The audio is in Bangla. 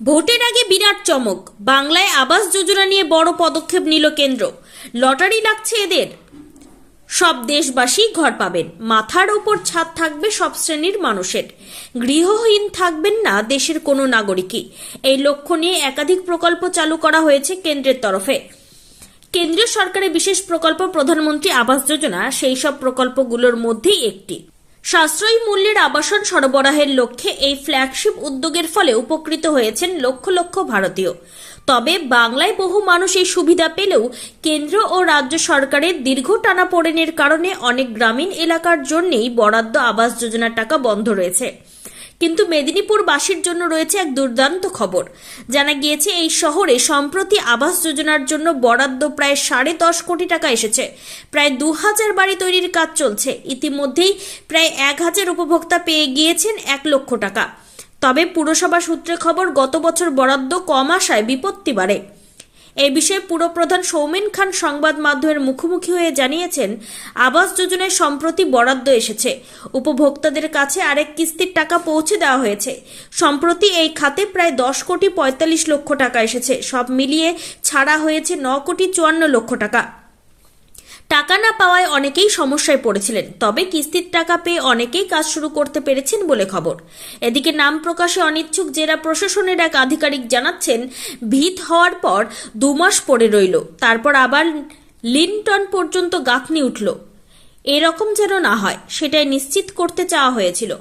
ভোটের আগে বিরাট চমক। বাংলায় আবাস যোজনা নিয়ে বড় পদক্ষেপ নিল কেন্দ্র। লটারি লাগছে এদের। সব দেশবাসী ঘর পাবেন। মাথার ওপর ছাদ থাকবে সব শ্রেণির মানুষের। গৃহহীন থাকবেন না দেশের কোনো নাগরিকই। এই লক্ষ্য নিয়ে একাধিক প্রকল্প চালু করা হয়েছে কেন্দ্রের তরফে। কেন্দ্রীয় সরকারের বিশেষ প্রকল্প প্রধানমন্ত্রী আবাস যোজনা, সেই সব প্রকল্পগুলোর মধ্যেই একটি। সাশ্রয়ী মূল্যের আবাসন সরবরাহের লক্ষ্যে এই ফ্ল্যাগশিপ উদ্যোগের ফলে উপকৃত হয়েছেন লক্ষ লক্ষ ভারতীয়। তবে বাংলায় বহু মানুষ এই সুবিধা পেলেও কেন্দ্র ও রাজ্য সরকারের দীর্ঘ টানা টানাপোড়েনের কারণে অনেক গ্রামীণ এলাকার জন্যেই বরাদ্দ আবাস যোজনার টাকা বন্ধ রয়েছে। কিন্তু মেদিনীপুরবাসীর জন্য রয়েছে এক দুর্দান্ত খবর। জানা গিয়েছে, এই শহরে সম্প্রতি আবাস যোজনার জন্য বরাদ্দ প্রায় সাড়ে দশ কোটি টাকা এসেছে। প্রায় দু হাজার বাড়ি তৈরির কাজ চলছে। ইতিমধ্যেই প্রায় এক হাজার উপভোক্তা পেয়ে গিয়েছেন এক লক্ষ টাকা। তবে পুরসভা সূত্রে খবর, গত বছর বরাদ্দ কম আসায় বিপত্তি বাড়ে। এই বিষয়ে পুরপ্রধান সৌমেন খান সংবাদ মাধ্যমের মুখোমুখি হয়ে জানিয়েছেন, আবাস যোজনায় সম্প্রতি বরাদ্দ এসেছে। উপভোক্তাদের কাছে আরেক কিস্তির টাকা পৌঁছে দেওয়া হয়েছে। সম্প্রতি এই খাতে প্রায় দশ কোটি পঁয়তাল্লিশ লক্ষ টাকা এসেছে। সব মিলিয়ে ছাড়া হয়েছে ন কোটি চুয়ান্ন লক্ষ টাকা। টাকা না পাওয়ায় অনেকেই সমস্যায় পড়েছিলেন, তবে কিস্তির টাকা পেয়ে অনেকেই কাজ শুরু করতে পেরেছেন বলে খবর। এদিকে নাম প্রকাশে অনিচ্ছুক জেলা প্রশাসনের এক আধিকারিক জানাচ্ছেন, ভিত হওয়ার পর দু মাস পড়ে রইল, তারপর আবার লিনটন পর্যন্ত গাঁথনি উঠল। এরকম যেন না হয়, সেটাই নিশ্চিত করতে চাওয়া হয়েছিল।